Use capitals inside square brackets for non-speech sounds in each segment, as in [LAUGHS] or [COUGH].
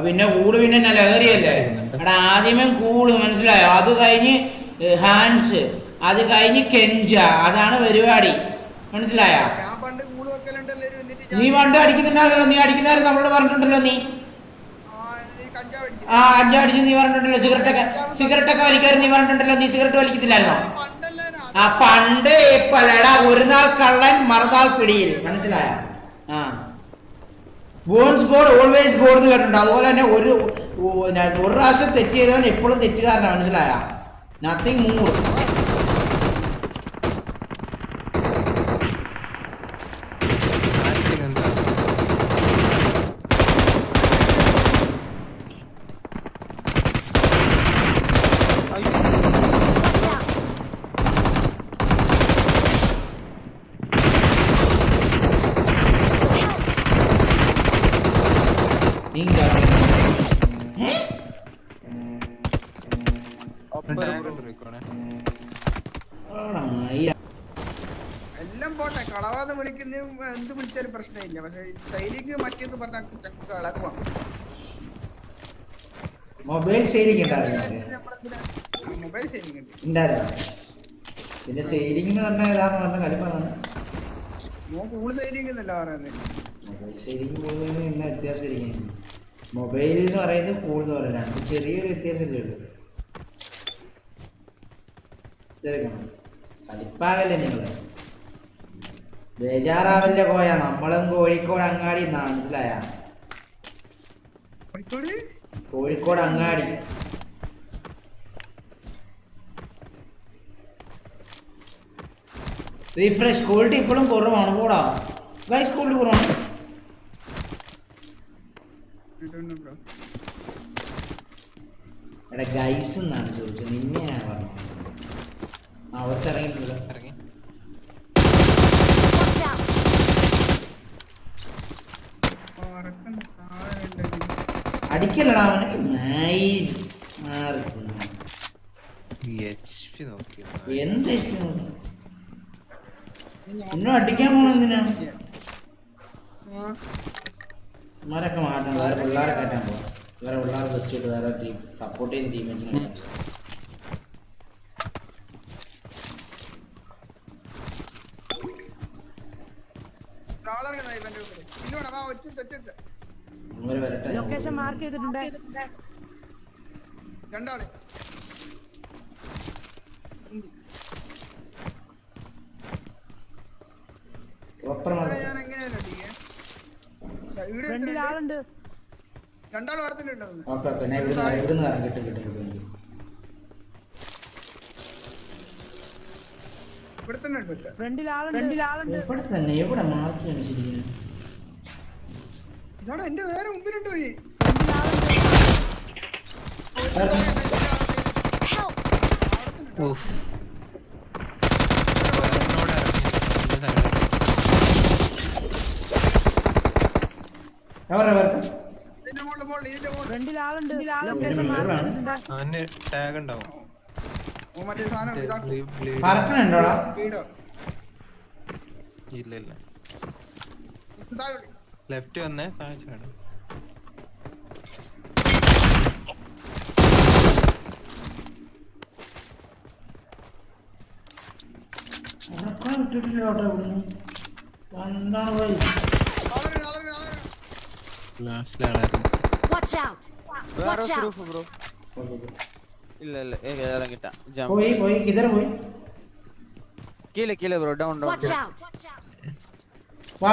പിന്നെ കൂൾ പിന്നെ എന്നാ ലഹരിയല്ലേ എടാ ആദ്യമേ കൂൾ മനസ്സിലായോ? അത് കഴിഞ്ഞ് ഹാൻസ് അത് കഴിഞ്ഞ് കെഞ്ച അതാണ് പരിപാടി. മനസ്സിലായ? നീ പണ്ട് അടിക്കുന്നുണ്ടായിരുന്നല്ലോ നീ അടിക്കുന്നതായിരുന്നു നമ്മളോട് പറഞ്ഞിട്ടുണ്ടല്ലോ നീ. ആ, അഞ്ചാടിച്ച് നീ പറഞ്ഞിട്ടുണ്ടല്ലോ സിഗരറ്റ് ഒക്കെ സിഗരറ്റ് ഒക്കെ വലിക്കാറ് നീ പറഞ്ഞിട്ടുണ്ടല്ലോ നീ സിഗരറ്റ് വലിക്കത്തില്ലായിരുന്നോ? ആ പണ്ട് ഇപ്പൊ ഒരു നാൾ കള്ളൻ മറുനാൾ പിടിയിൽ. മനസ്സിലായ? ആ. ബോൺസ് ഗോഡ് ഓൾവേസ് ഗോഡ് എന്ന് കേട്ടിട്ടുണ്ട്. അതുപോലെ തന്നെ ഒരു ഒരു പ്രാവശ്യം തെറ്റ് ചെയ്തവൻ എപ്പോഴും തെറ്റുകാരനാണ്. മനസ്സിലായ? നത്തിങ് മൂർ എന്ത് വിളിച്ചാലും പ്രശ്നമില്ല. പക്ഷെ ശൈലിക്ക് മറ്റേത് പറഞ്ഞാൽ കളക്കുവാ മൊബൈൽ സെയിലിംഗ് ഉണ്ടായിരുന്നു മൊബൈൽ ശൈലിക്ക് ഉണ്ടായിരുന്നു പിന്നെ സെയിലിംഗ് എന്ന് പറഞ്ഞാൽ ഏതാന്ന് പറഞ്ഞ കലിപ്പാണ് മോൻ കൂടുതൽ എന്നല്ല പറയുന്നത് മൊബൈൽ സെയിലിംഗ് പോകുന്നതിന് എന്നാ വ്യത്യാസം ഇരിക്കുന്നു. മൊബൈൽ എന്ന് പറയുന്നത് കൂൾ എന്ന് പറയുന്നത് രണ്ടും ചെറിയൊരു വ്യത്യാസമല്ലേ ഉള്ളൂ. കളിപ്പാകല്ലേ നിങ്ങൾ ബേജാറാവല്ലേ പോയ? നമ്മളും കോഴിക്കോട് അങ്ങാടി എന്നാ മനസ്സിലായ? കോഴിക്കോട്? അങ്ങാടി. റീഫ്രഷ് ക്വാളിറ്റി ഇപ്പോഴും കുറവാണ്. കൂടാ ഗൈസ് ക്വാളിറ്റി കുറവാണ്. എടാ ഗൈസ് എന്നാണ് ചോദിച്ചത്. നിന്നെയാണ് പറഞ്ഞത്. ആ അവർക്ക് അടിക്കല്ലടാ അവന്. എന്ത്? ഇന്നും അടിക്കാൻ പോണ എന്തിനാ? ഇമാരൊക്കെ മാറ്റണം. വേറെ പിള്ളേരെ കയറ്റാൻ പോകാം വേറെ പിള്ളേരെ വെച്ചിട്ട് വേറെ ടീം സപ്പോർട്ട് ചെയ്യുന്ന ടീമേഴ്സിനെ നാളെ ഇറങ്ങുന്ന ഇവന്റെ ഒറ്റ ഒറ്റ. ലൊക്കേഷൻ മാർക്ക് ചെയ്തിട്ടുണ്ട്. രണ്ടാൾ. ഞാൻ എങ്ങനെയാണ് ഇവിടെ ഫ്രണ്ടിൽ. ആളുണ്ട്. ഇവിടെ ഒരുത്തൻ. ഫ്രണ്ടിൽ ആളുണ്ട്. ഫ്രണ്ടിൽ ആളുണ്ട്. എവിടെ തന്നെ എവിടെ മാർക്ക് ശരിക്കും? ഇതിന്റെ മുകളിൽ മുകളിൽ ഇതിന്റെ മുകളിൽ. ഫ്രണ്ടിൽ ആളുണ്ട് ലൊക്കേഷൻ മാർക്ക് ചെയ്തിട്ടുണ്ട് അവന് ടാഗ് ഉണ്ടാവും. ഓ മറ്റേ സാധനം ഇല്ല ഇല്ല. ലെഫ്റ്റ് വന്നേ താഴെ ചാടും. ഉറക്കം വിട്ടിട്ടില്ല കേട്ടോ ഇവിടുന്ന് എന്താണ് പോയി നാളെ നാളെ നാളെ ലാസ്റ്റിലാളായിരുന്നു Watch out! വേറെ Watch out! Proof bro. ഇല്ല ഇല്ല ഏ ഇറങ്ങിട്ട ജമ്പ് പോയി പോയി കിതർ പോയി. കീഴെ കീഴെ ബ്രോ ഡൗൺ ഡൗൺ! വാ.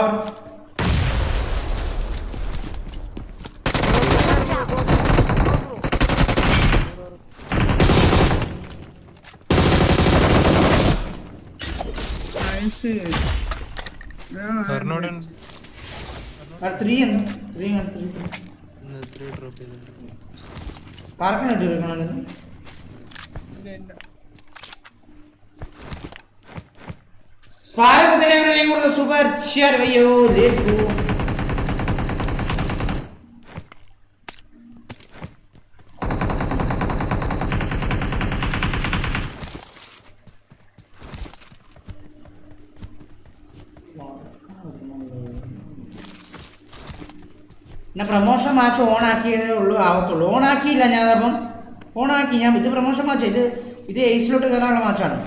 ഡ്രോപ്പ് ചെയ്തിട്ടുണ്ട്. പറക്കണ ഇട്ടിരിക്കണോ Spara പ്രൊമോഷൻ മാച്ച് ഓൺ ആക്കിയതേ ഉള്ളൂ ആവത്തുള്ളൂ. ഓൺ ആക്കിയില്ല ഞാൻ അപ്പം ഓൺ ആക്കി. ഞാൻ ഇത് പ്രമോഷൻ മാച്ച് ഇത് ഇത് എയ്സിലോട്ട് കയറാനുള്ള മാച്ചാണ്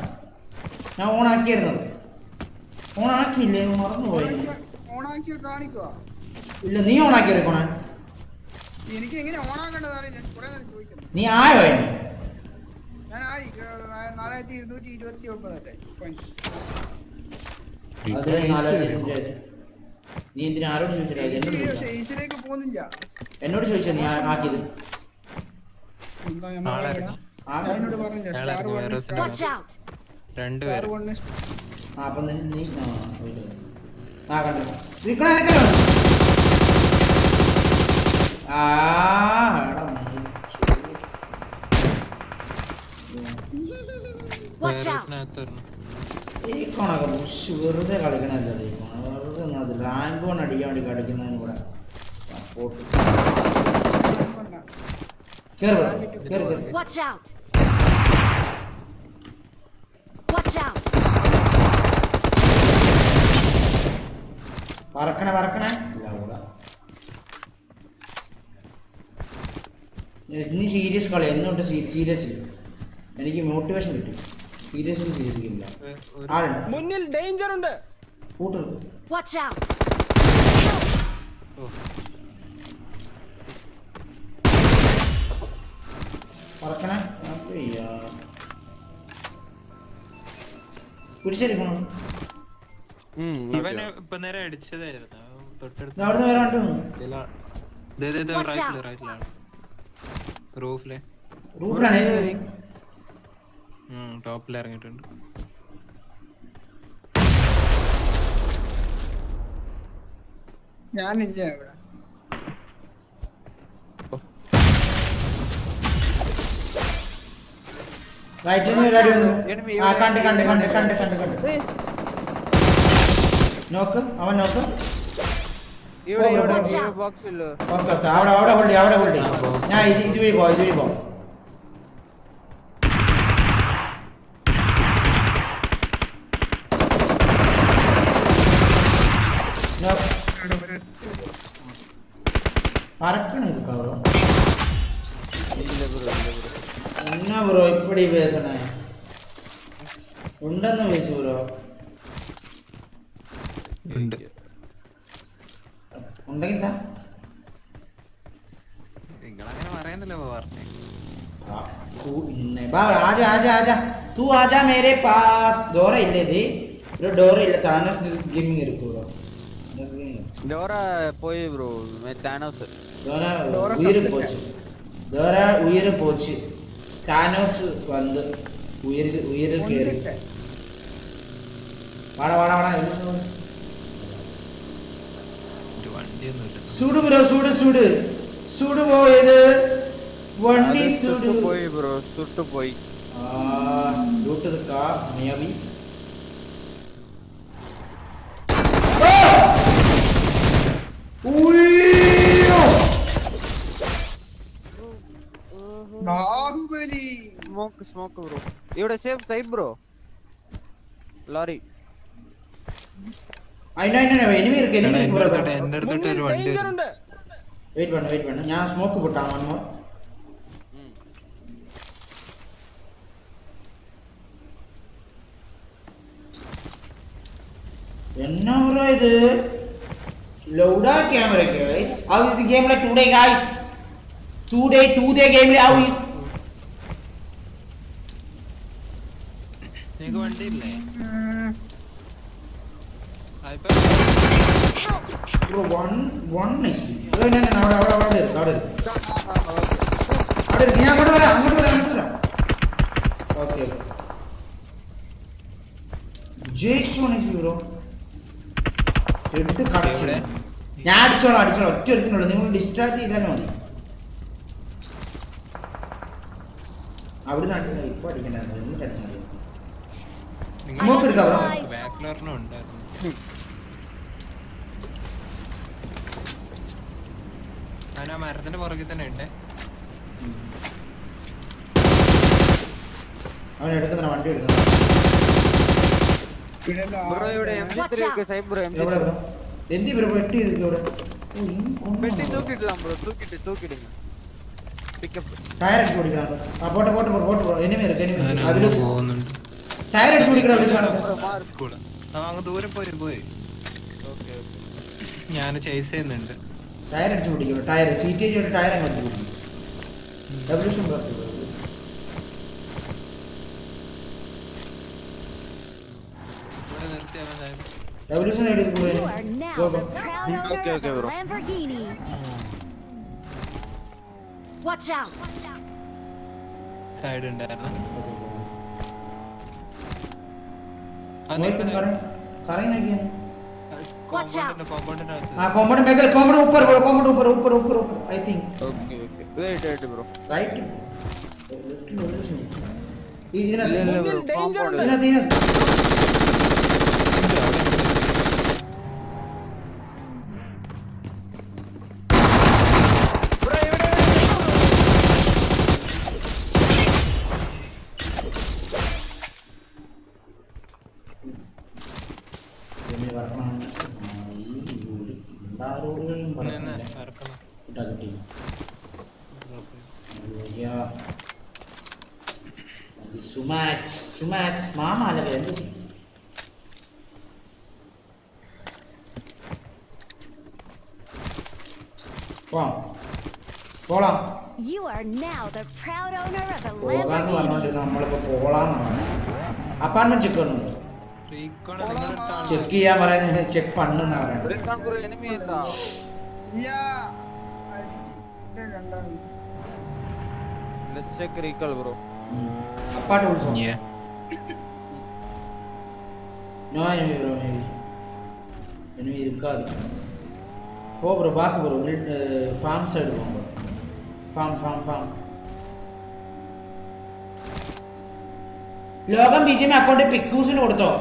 ഞാൻ ഓൺ ആക്കിയിരുന്നത് ഓൺ ആക്കിയില്ലേ? മറന്നുപോയി. ഓണാക്കി ഇല്ല നീ ഓൺ ആക്കി എടുക്കണേ എനിക്ക് എങ്ങനെ ഓണാക്കേണ്ടത് അറിയില്ല. കുറെ നേരം ചോദിക്കുന്നു. നീ ആയോ അതിന് ഞാൻ ആയി. ഏർ, നാലായിരത്തി ഇരുന്നൂറ്റി ഇരുപത്തി ഒമ്പത്. നീ എന്തിനാ ആരോട് ചോദിച്ചില്ല എന്നോട് ചോദിച്ചാ? പോകുന്നില്ല. എന്നോട് ചോദിച്ചാ നീ ആക്കിയത്? അപ്പം നീ ആ കണ്ടു. ആ. ഈ കൊണൊക്കെ വെറുതെ കളിക്കണല്ലോ റാങ്ക് കൊണ്ട് അടിക്കാൻ വേണ്ടി കളിക്കുന്നതിന് കൂടെ സപ്പോർട്ട് കേറ് കേറ് കേറ് വാച്ച് ഔട്ട് വാച്ച് ഔട്ട് പറക്കണേ പറക്കണേ ഇനി സീരിയസ് കളി എന്നുണ്ട് സീരിയസ് എനിക്ക് മോട്ടിവേഷൻ കിട്ടും. സീരിയസ് സീരിയസ് മുന്നിൽ ഡേഞ്ചർ ഉണ്ട്. Out! ഓ, പറക്കണേ പിടിച്ചെടുക്കണം ഇവന് ഇപ്പൊ നേരെ അടിച്ചതായിരുന്നു. തൊട്ടടുത്ത് അവിടുന്ന് വേറെ. റൈറ്റിലാണ്. റൂഫിലെ. റൂഫിലാണ്? ടോപ്പിൽ ഇറങ്ങിയിട്ടുണ്ട്. ഞാനില്ല ഇവിടെ. കണ്ട് കണ്ട് കണ്ട് കണ്ട് കണ്ട് കണ്ട്. നോക്ക് അവൻ നോക്ക് അവിടെ അവിടെ ഹോൾഡ് അവിടെ ഹോൾഡ് ഞാൻ ഇത് ഇതുവഴി പോവാം ഇതുവഴി പോവാം നോക്ക് പറക്കണ ഇത് കവറോ ഇല്ല ബ്രോ ഇല്ല ബ്രോ എന്നാ எப்படி பேசுனேன் ഉണ്ടെന്ന് വിളിച്ചു ബ്രോ ഉണ്ടെങ്കിൽ നിങ്ങളങ്ങനെ പറയാനല്ലോ പറഞ്ഞേ. तू इन्ने बाहर आजा आजा आजा तू आजा मेरे पास डोर इल्ले दी ब्रो डोर इल्ले थानोस गेमिंग इरुकुरो ഡോറ പോയി ബ്രോ താനോസ്. ഡോറ ഉയരം പോച്ചു. ഡോറ ഉയരം പോച്ചു. താനോസ് വന്ന് ഉയരിൽ ഉയരിൽ കയറി വാടാ വാടാ വാടാ സൂട് ബ്രോ സൂട് സൂട് സൂട് പോയത് വണ്ടി സൂട് പോയി ബ്രോ സുട്ട് പോയി ലൂട്ട് നിൽക്കാം maybe really smoke smoke bro இவட சேஃப் சைடு ப்ரோ லாரி ஐனா ஐனா எனிமி இருக்கு எனிமி இருக்கு ப்ரோ என்ன எடுத்துட்டு ஒரு வெயிட் பண்ணு வெயிட் பண்ணு. நான் ஸ்மோக் போட்டான் ஒன் என்ன ப்ரோ இது? லவுடா கேமரா கைஸ் ஆவ் இது கேம்ல டுடே கைஸ் டுடே டுடே கேம்ல ஆவ் അവിടെ ഇല്ലേ ഞാൻ അങ്ങോട്ട് വരാം അങ്ങോട്ട് വരാം അങ്ങോട്ട് വരാം. ഓക്കെ ജയ്സ് വൺ ഇസ് ബ്രോ എടുത്ത് കടച്ചു. എവിടെ? ഞാൻ അടിച്ചോളാം അടിച്ചോളാം. ഒറ്റ എടുത്തിട്ടുള്ളൂ. നിങ്ങൾ ഡിസ്ട്രാക്ട് ചെയ്താൽ മതി. അവിടെ നാട്ടിൽ ഇപ്പൊ അടിക്കണ്ടായിരുന്നു. എന്നിട്ട് അടിച്ചാൽ ഇങ്ങോട്ടൊരു കവറ അവനാ മരത്തിന്റെ പുറകിൽ തന്നെ ഉണ്ട്. അവൻ എടുക്കുന്ന വണ്ടി എടുക്കുന്നു എന്തി ബ്രോ വെട്ടി ഇവിടെ? വെട്ടി തൂക്കിട്ടില്ല ബ്രോ തൂക്കിട്ട് തൂക്കിടുന്നു പിക്കപ്പ് ഡയറക്റ്റ് ഓടിക്കാം ആ പോട്ടെ പോട്ടെ പോട്ടെ എനിമി ഇറക്കും എനിമി ടയർ അടിച്ച് ആ അങ്ങ് ദൂരെ പോയി പോയി. ഓക്കെ ഓക്കെ ഞാൻ ചേസ് ചെയ്യുന്നുണ്ട്. ടയർ അടിച്ച് ഓടിക്കണം ടയർ സീറ്റ് ടയർ അങ്ങ് അടിച്ച് ഓടിക്കണം റെവല്യൂഷൻ ഞാൻ revolution are now Go, the go. proud board ಕರೆ ಕರೆನ ಗಿಯ वाच आउट कंपाउंड ना हाँ कंपाउंड में कंपाउंड ऊपर ब्रो कंपाउंड ऊपर ऊपर ऊपर ऊपर I think okay okay wait wait bro right left no नहीं ये ना ले ले ब्रो कंपाउंड ये ना ये ना ഉണ്ടാരോടുകളും നിന്ന് പറഞ്ഞില്ല. ഇറക്കണം ഇതാ കിട്ടി. അത് സുമാക്സ് സുമാക്സ് മാമാല എന്ത് പോവാം. പോളാം. You are now the proud owner of a Lamborghini. Apartment check check ചെയ്യാൻ പറയുന്നത് ചെക്ക് പണ്ണെന്നാ പറയുന്നത് ബ്രേക്കാൻ ബ്രോ എനിമി എന്താ ഇല്ല ഇത് രണ്ടാമത് let's check recall bro Appattu വിളിച്ചോ Yeah. No enemy bro enemy enemy இருக்காது போ ப்ரோ பாக்கு ப்ரோ ஃபார்ம் சைடு போங்க ഫാം ഫാം ഫാം ലോകം ബി ജെ എം അക്കൗണ്ട് പിക്കൂസിന് കൊടുത്തോ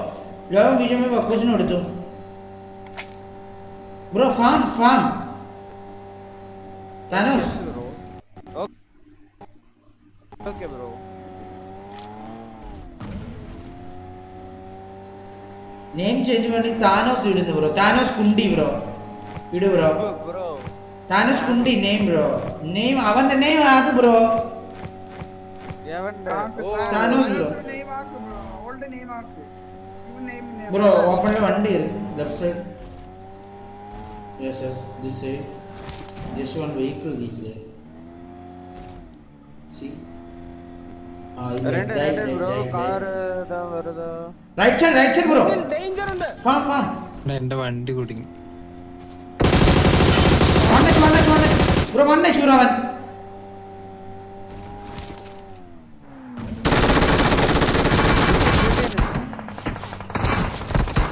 ലോകം ബി ജെ എം പക്കൂസിന് കൊടുത്തു bro farm farm Thanos. Okay bro. Name change വേണ്ടി താനോസ് ഇടുന്നു ബ്രോ. താനോസ് കുണ്ടി ബ്രോ. ഇട് ബ്രോ. ബ്രോ. താനോസ് കുണ്ടി നെയിം ബ്രോ. നെയിം അവന്റെ നെയിം അത് ബ്രോ. താനോസ് ആക്ക് ബ്രോ. ഓൾഡ് നെയിം ആക്ക്. ഇവൻ നെയിം ബ്രോ ഓപ്പണിൽ വണ്ടി left side yes yes this side just one vehicle this see ആ രണ്ട് രണ്ട് ബ്രോ കാർ ഇതാ വരുത് right side right side bro danger ഉണ്ട്. ഫാം ഫാം ഇവിടെ എന്റെ വണ്ടി കുടുങ്ങി വണ്ണേ വണ്ണേ വണ്ണേ ബ്രോ വണ്ണേ ഷൂർ അവൻ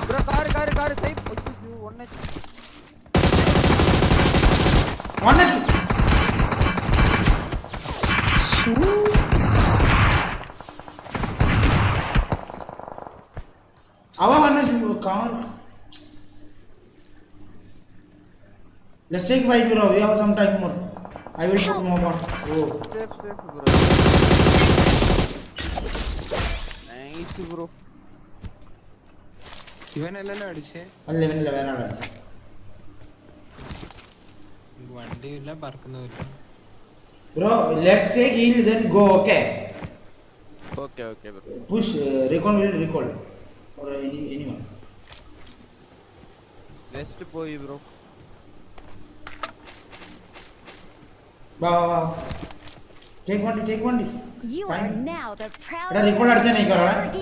bro car car car safe ഒന്നെ വണ്ണേ അവൻ വണ്ണേ sure call Let's take fight, bro. We have some time more. I will put more on. Oh. Safe safe bro nice bro ഇവനല്ലല്ലോ അടിച്ചേ? അല്ല ഇവനല്ല വേറെ ആളാണ് വണ്ടിയില്ല പറക്കുന്നുമില്ല bro let's take heal then go okay okay okay bro push recall will recall or any anyone next പോയി bro വാ വാ വാ ടേക്ക് വണ്ടി ടേക്ക് വണ്ടി You are Fine. now the proud എടാ owner റീകോൾ of അടുത്ത്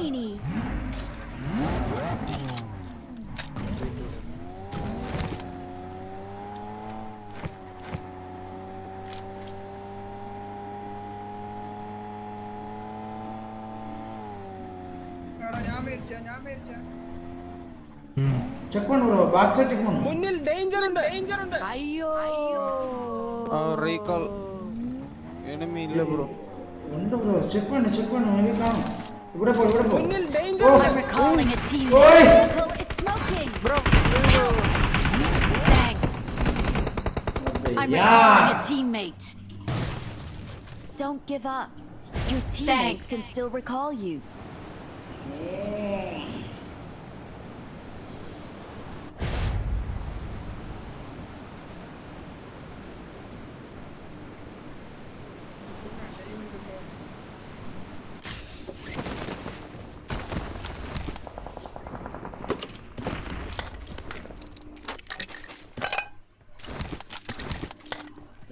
a തന്നെ ആയിക്കോളെ Lamborghini. എടാ ഞാൻ മേടിച്ച ഞാൻ മേടിച്ച ചെക്ക് പണ്ണു ബ്രോ ബാക്ക് സൈഡ് ചെക്ക് പണ്ണു മുന്നിൽ ഡേഞ്ചർ ഉണ്ട് ഡേഞ്ചർ ഉണ്ട് അയ്യോ ആ റീകോൾ എനിമി ഇല്ല ബ്രോ ഉണ്ട് ബ്രോ ചെക്ക് പണ്ണു ചെക്ക് പണ്ണു എനിക്ക് കാണും ഇവിടെ പോ ഇവിടെ പോ മുന്നിൽ ഡേഞ്ചർ ഓ I'm recalling a teammate. Oi! Vehicle is smoking. Bro Thanks. I'm recalling a യാ teammate. Don't give up. Your teammates can still recall you.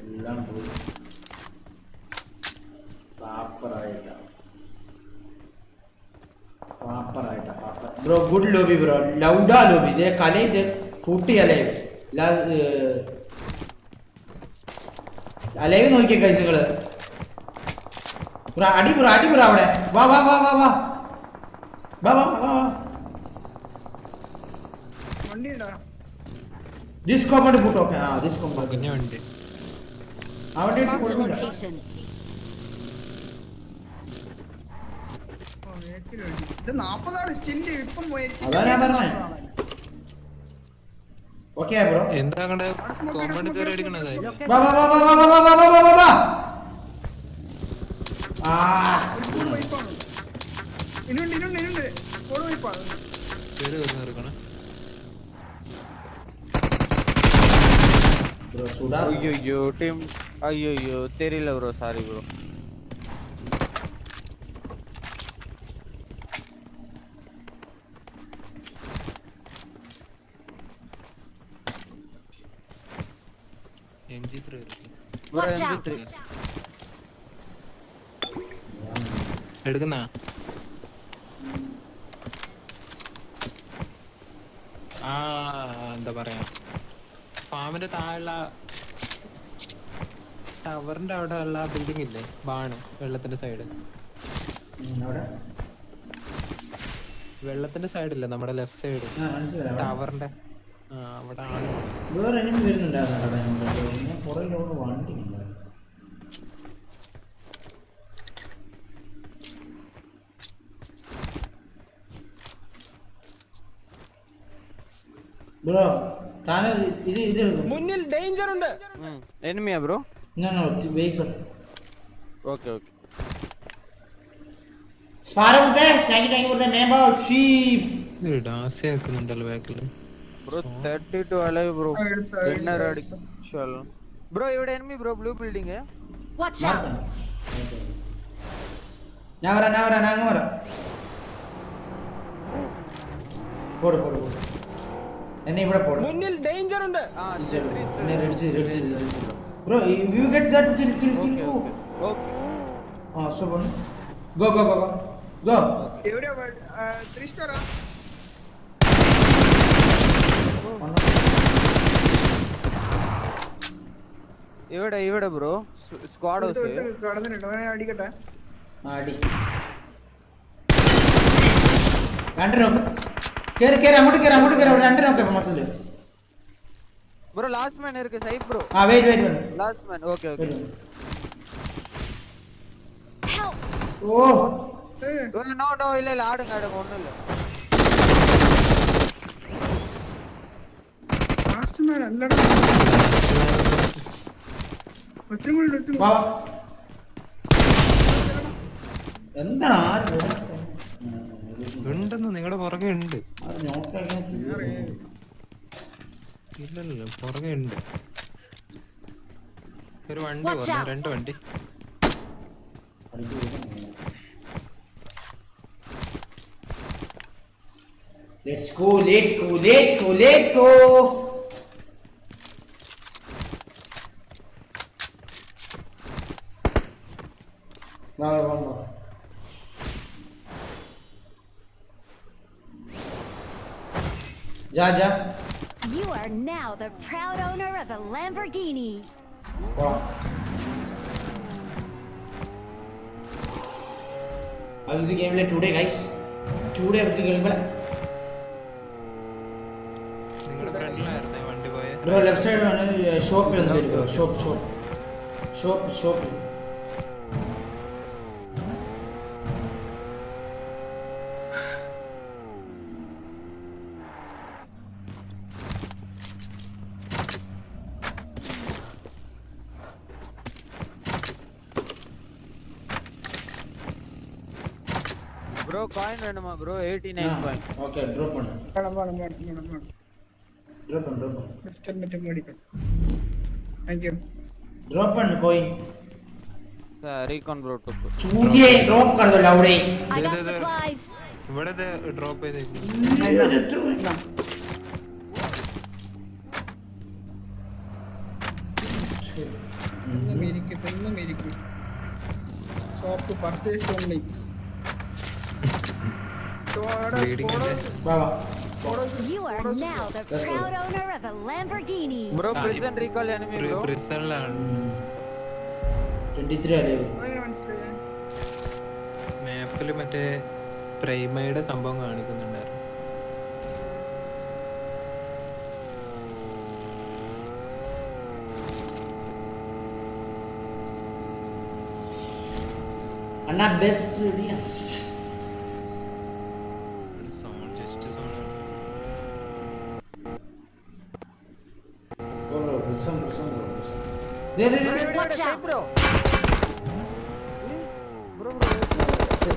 എല്ലാം പോയി പാപ്പറായിട്ടാ പാപ്പറായിട്ടാ പാപ്പർ ബ്രോ ഗുഡ് ലോബി ബ്രോ ലൗഡാ ലോബി ഇതേ കല ഇത് കൂട്ടി അലൈവ് അലൈവ് നോക്കിയ കഴിച്ച് നിങ്ങൾ. ബ്രോ അടി ബ്രോ അടി ബ്രോ അവിടെ. വാ വാ വാ വാ വാ. വാ വാ വാ വാ. ദിസ് കോമ്പൗണ്ട് പൂട്ട്? ഓക്കെ ആ ദിസ് കോമ്പൗണ്ട് പുകഞ്ഞ വണ്ടി അവിടെ ഇട്ട് Marked a കൊടുക്കണ്ട. location. ഓ, ഏക്കിൽ വണ്ടി. ഇത് ഇപ്പം ബ്രോ എന്താ വാ വാ വാ വാ വാ വാ വാ ആ. അയ്യോ അയ്യോ ടീം തെരില്ല ബ്രോ സാറി ബ്രോ ത്രീ എടുക്കുന്ന? ആ എന്താ പറയാ? ഫാമിന്റെ താഴെയുള്ള ടവറിന്റെ അവിടെ ഉള്ള ബിൽഡിംഗ് ഇല്ലേ? ബാണ് വെള്ളത്തിന്റെ സൈഡ് വെള്ളത്തിന്റെ സൈഡ് ഇല്ല? നമ്മുടെ ലെഫ്റ്റ് സൈഡ്. ടവറിന്റെ. ആ അവിടെ ആണ്. പുറകിൽ അവിടെ വണ്ടി ഇല്ല ബ്രോ താനെ ഇത് ഇത് മുന്നിൽ ഡേഞ്ചർ ഉണ്ട്. എനിമിയാ bro? No no vehicle okay okay സ്പാര മുത്തേ ടാങ്കി ടാങ്കി മുത്തേ മേമ്പോ ഷീപ് ഇത് ഡാസ് ആക്കുന്നുണ്ടല്ലോ ബാക്കിൽ ബ്രോ 32 അലൈവ് ബ്രോ. വിന്നർ അടിക്കും. ഇൻഷാ അല്ലാഹ് ബ്രോ ഇവിടെ enemy bro blue building watch out ഞാൻ വരാം ഞാൻ വരാം ഞാൻ അങ്ങ് വരാം. പോട് പോട് പോട്. എന്നെ ഇവിടെ പോട്. മുന്നിൽ ഡേഞ്ചർ ഉണ്ട്. ആ എന്നെ റെഡിച്ച് റെഡിച്ച് bro you get that kill kill kill okay go okay ആ stop go go go go go എവിടെയാ ത്രീ സ്റ്റാറാ ഇവിടെ ഇവിടെ ബ്രോ സ്ക്വാഡ് ഹൗസ് കടന്നിട്ടുണ്ട്. അവനെ അടിക്കട്ടെ. അടി. രണ്ട് നോക്ക് കേറി കേറി അങ്ങോട്ട് കേറി അങ്ങോട്ട് കേറി. രണ്ട് നോക്ക് മൊത്തത്തിൽ. ബ്രോ ലാസ്റ്റ് മാൻ ഇருக்கு സൈബ് ബ്രോ ആ wait wait last man okay okay ഓ. നോ നോ ഇല്ല ഇല്ല. ആടും ആടും ഒന്നുമില്ല ലാസ്റ്റ് മാൻ അല്ലടാ. എന്താണ് ആര് ഇവിടെ? ഉണ്ടെന്ന് നിങ്ങളുടെ പുറകെ ഉണ്ട്. ഇല്ലല്ലോ പുറകെ ഉണ്ട്. ഒരു വണ്ടി പറഞ്ഞു രണ്ട് വണ്ടി. Let's go, let's go, let's go, let's go. जा जा You are now the proud owner of a Lamborghini. अब इसी गेम ले टुडे गाइस टुडे अब इसी गेम बड़ा ബ്രോ ലെഫ്റ്റ് സൈഡ് വേണം ഷോപ്പിൽ ഒന്ന് വരും bro shop shop shop shop bro coin வேணுமா ப்ரோ 89 காயின் ஓகே ட்ராப் பண்ணு madam madam madam madam madam drop பண்ணு ட்ராப் பண்ணு mister mister medical thank you drop பண்ணு கோயின் சார் ரீகான் ப்ரோ டு ചൂതിയെ ഡ്രോപ്പ് കണ്ടോ ലൗഡേ I got supplies. ഇവിടെ ഡ്രോപ്പ് ചെയ്തേക്കും ഒന്നും ഇരിക്കും ഒന്നും ഇരിക്കും ഷോപ്പ് പർച്ചേസ് ഒന്നും You are now the proud owner of a Lamborghini. Bro? ആ, പ്രിസൺ റീകോൾ എനിമി ബ്രോ പ്രിസണിലാണ് ട്വന്റി അല്ലേ? മനസ്സിലായി മാപ്പിൽ മറ്റേ പ്രൈമയുടെ സംഭവം കാണിക്കുന്നുണ്ടായിരുന്നു. അണ്ണാ ബെസ്റ്റ് റെഡിയാ Watch out. Bro bro bro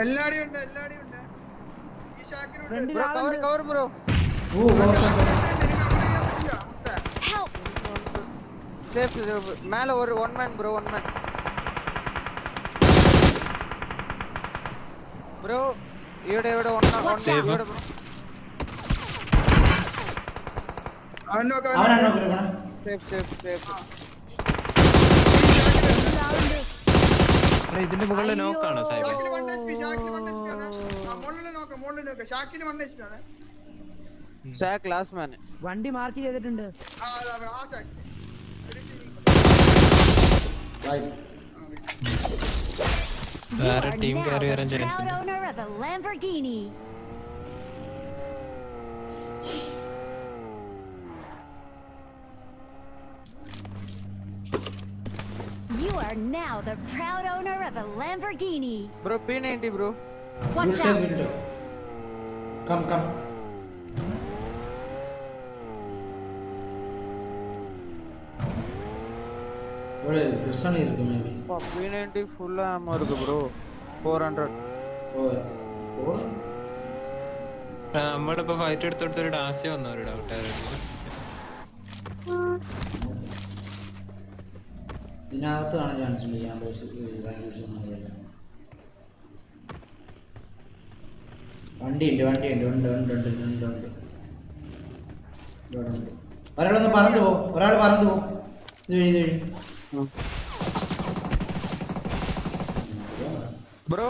എല്ലാടിയും ഉണ്ട് എല്ലാടിയും ഉണ്ട് ഈ ഷാക്കിനുണ്ട് ബ്രോ കവർ കവർ ബ്രോ ഓ ഓ Help! சேஃப் மேல ஒரு one man bro one man bro ഇവിടെ ഇവിടെ ഒന്ന Watch ഒന്ന out. സാക്ക് ലാസ്റ്റ് മാൻ വണ്ടി മാർക്ക് ചെയ്തിട്ടുണ്ട്. വേറെ ടീം കേറി കയറി വരാൻ ചാൻസ് ഉണ്ട്. are now the proud owner of a Lamborghini. Bro P ninety bro Watch വിട്ടോ out! വിട്ടോ കം കം ഇവിടെ പ്രശ്നം ഇരിക്കും മേബി പി നയൻറ്റി ഫുൾ ആമോ இருக்கு ബ്രോ ഫോർ ഹൺഡ്രഡ് ഓ ഓ ആ, നമ്മളിപ്പോ ഫൈറ്റ് എടുത്തെടുത്ത് ഒരു ഡാസി വന്നു [LAUGHS] ഒരു ഡൗട്ട് ഇതിനകത്ത് കാണാൻ ചാൻസ് ഉണ്ട് ഞാൻ വണ്ടി ഉണ്ട് വണ്ടി ഉണ്ട് ഉണ്ട് ഉണ്ട് ഉണ്ട് ഉണ്ട് ഉണ്ട്. ഉണ്ട്. ഒരാളൊന്ന് പറന്നു പോകും ഒരാൾ പറന്നു പോകും ഇത് വഴി ഇത് വഴി. ബ്രോ.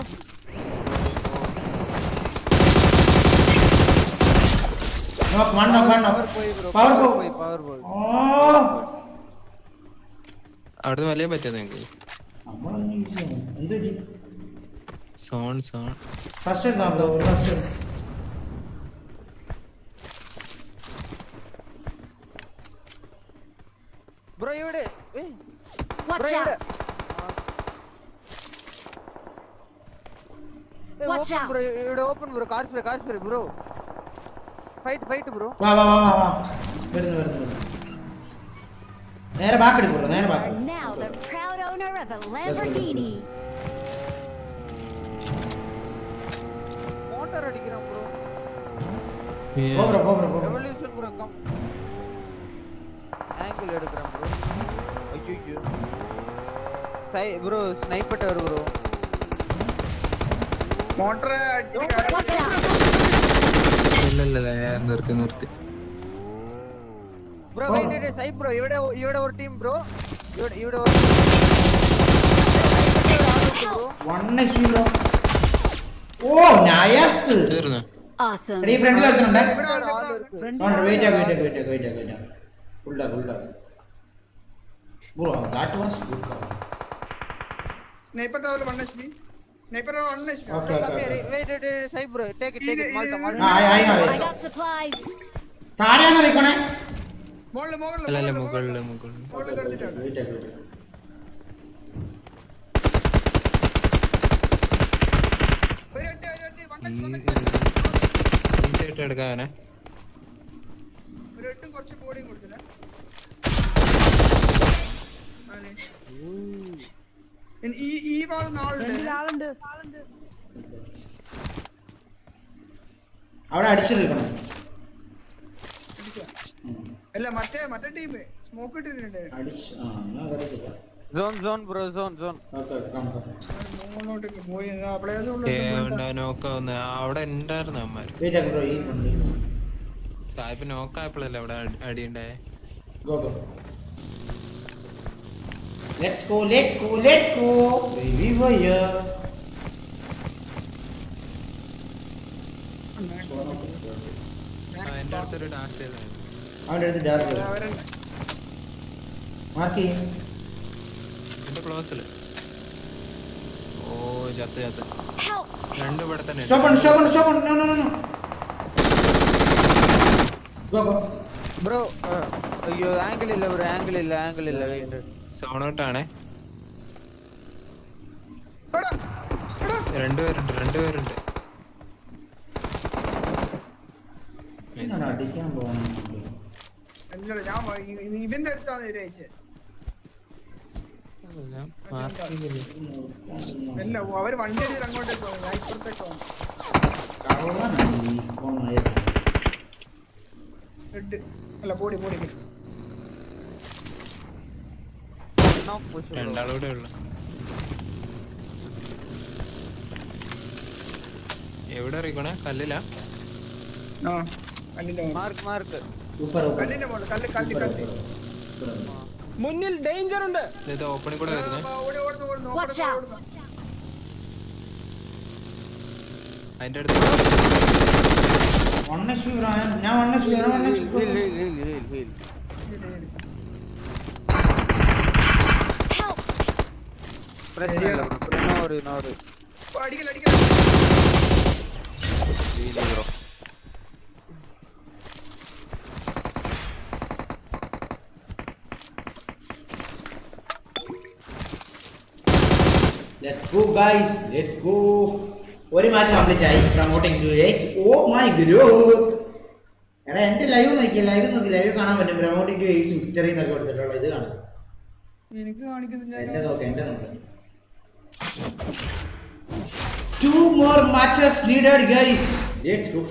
പവർ പോയി പവർ പവർ പോ പോയി. പവർ പോയി. ഓ അവിടുന്ന് വലിയ പറ്റിയോ നിങ്ങക്ക്? പറ്റി zone zone. First first bro ഇവിടെ. ബ്രോ ഇവിടെ! ഓപ്പൺ ബ്രോ ഇവിടെ open bro car spray car spray bro. Fight fight bro. വാ വാ വാ വാ വരുന്നു വരുന്നു നേരെ ബാക്ക് എടുക്കും ബ്രോ നേരെ back now the proud owner of a Lamborghini. Motor அடிக்கிறோம் ப்ரோ போ ப்ரோ போ ப்ரோ போ ரெவல்யூஷன் ப்ரோ கம் ஆங்கிள் எடுக்கிறோம் ப்ரோ ஐயோ சை ப்ரோ ஸ்னைப்பர் வரு ப்ரோ மோட்டார் இல்ல இல்ல இல்ல. நிறுத்து நிறுத்து. ப்ரோ வெயிட் வெயிட் சை ப்ரோ இவட இவட ஒரு டீம் ப்ரோ ഇവിടെ ഓ നയസ് ഈ ഫ്രണ്ടിൽ എടുത്തിട്ടുണ്ട് wait wait wait wait wait full ഡാ ഫുൾ ഡാ bro that was good call sniper tower 1 HP sniper 1 HP okay okay wait wait psi bro take take മാൾട്ട മാൾട്ട ഐ ഐ ഐ താഴെയാണ് റിക്കണേ മുകളിൽ മുകളിൽ മുകളിൽ മുകളിൽ മുകളിൽ. മുകളിൽ കിടന്നിട്ടുണ്ട് ഈ- വൺ എച്ച് ഈസിയായിട്ട് എടുക്കാനെ ഒരു എട്ടും കുറച്ച് ബോഡിയും കൊടുത്തില്ല അതെ. ഇനി ഈ ഈ ഭാഗം നാളുണ്ട് ആളുണ്ട് അവിടെ അടിച്ചെടുക്കണം അല്ല മറ്റേ മറ്റേ ടീം സ്മോക്ക് ഇട്ടിട്ടുണ്ട്. Zone zone bro zone zone okay കാണാം മുകളിലോട്ടേക്ക് പോയി അവിടെ ഉണ്ടായിരുന്നു അമ്മ വെയിറ്റ് ആക്കി ബ്രോ ഈ സാഹിബ് നോക്കായപ്പോഴല്ലേ അവിടെ അടി- go go let's Let's go, let's go, let's go. Baby. ആ, എന്റെ അടുത്തൊരു ഡാൻസ് ചെയ്തായിരുന്നു അവന്റെ അടുത്ത് ഡാസ് മാർക്ക് ചെയ്യും. ഓ ചത്ത് ചത്ത്. Help! രണ്ടും ഇവിടെ തന്നെ സ്റ്റോപ്പ് ഉണ്ട് സ്റ്റോപ്പ് ഉണ്ട് സ്റ്റോപ്പ് ഉണ്ട്. No no no go go. Bro അയ്യോ ആംഗിൾ ഇല്ല ബ്രോ ആംഗിൾ ഇല്ല ആംഗിൾ ഇല്ല വെയിറ്റ് സോൺ ഔട്ടാണേ രണ്ടുപേരുണ്ട് രണ്ടുപേരുണ്ട് അടിക്കാൻ പോകുന്നത് ഞാൻ ഇവന്റെ അടുത്താണ് അല്ല അവർ വണ്ടി അടിച്ചിട്ട് അങ്ങോട്ടേക്ക് പോകും ഞാൻ ഇപ്പുറത്തേക്ക് പോകും റെഡ് അല്ല ബോഡി ബോഡി രണ്ടാളൂടെ ഉള്ളു. എവിടെ അറിയിക്കണേ കല്ലിലാ? മാർക്ക് മാർക്ക് മുന്നിൽ ഡേഞ്ചർ ഉണ്ട്. ഓപ്പണിൽ കൂടെ അതിന്റെ അടുത്ത്. പ്രശ്നമില്ല നോറ് നോറ് അടിക്കൽ അടിക്കൽ ഗോ ഗൈസ് ലെറ്റ്സ് ഗോ ഒരു മാച്ച് കംപ്ലീറ്റ് ആയി. Promoting to ace oh my growth എടാ എന്റെ ലൈവ് നോക്കി ലൈവ് നോക്കി. ലൈവ് കാണാൻ പറ്റും. പ്രൊമോട്ടിംഗ് ടു എയ്സ് വിക്ടറി എന്നൊക്കെ കൊടുത്തിട്ടുള്ള ഇത് കാണും. എനിക്ക് കാണിക്കുന്നില്ല. എന്റെ നോക്കാം എന്റെ നോക്കാം. Two more matches needed guys let's go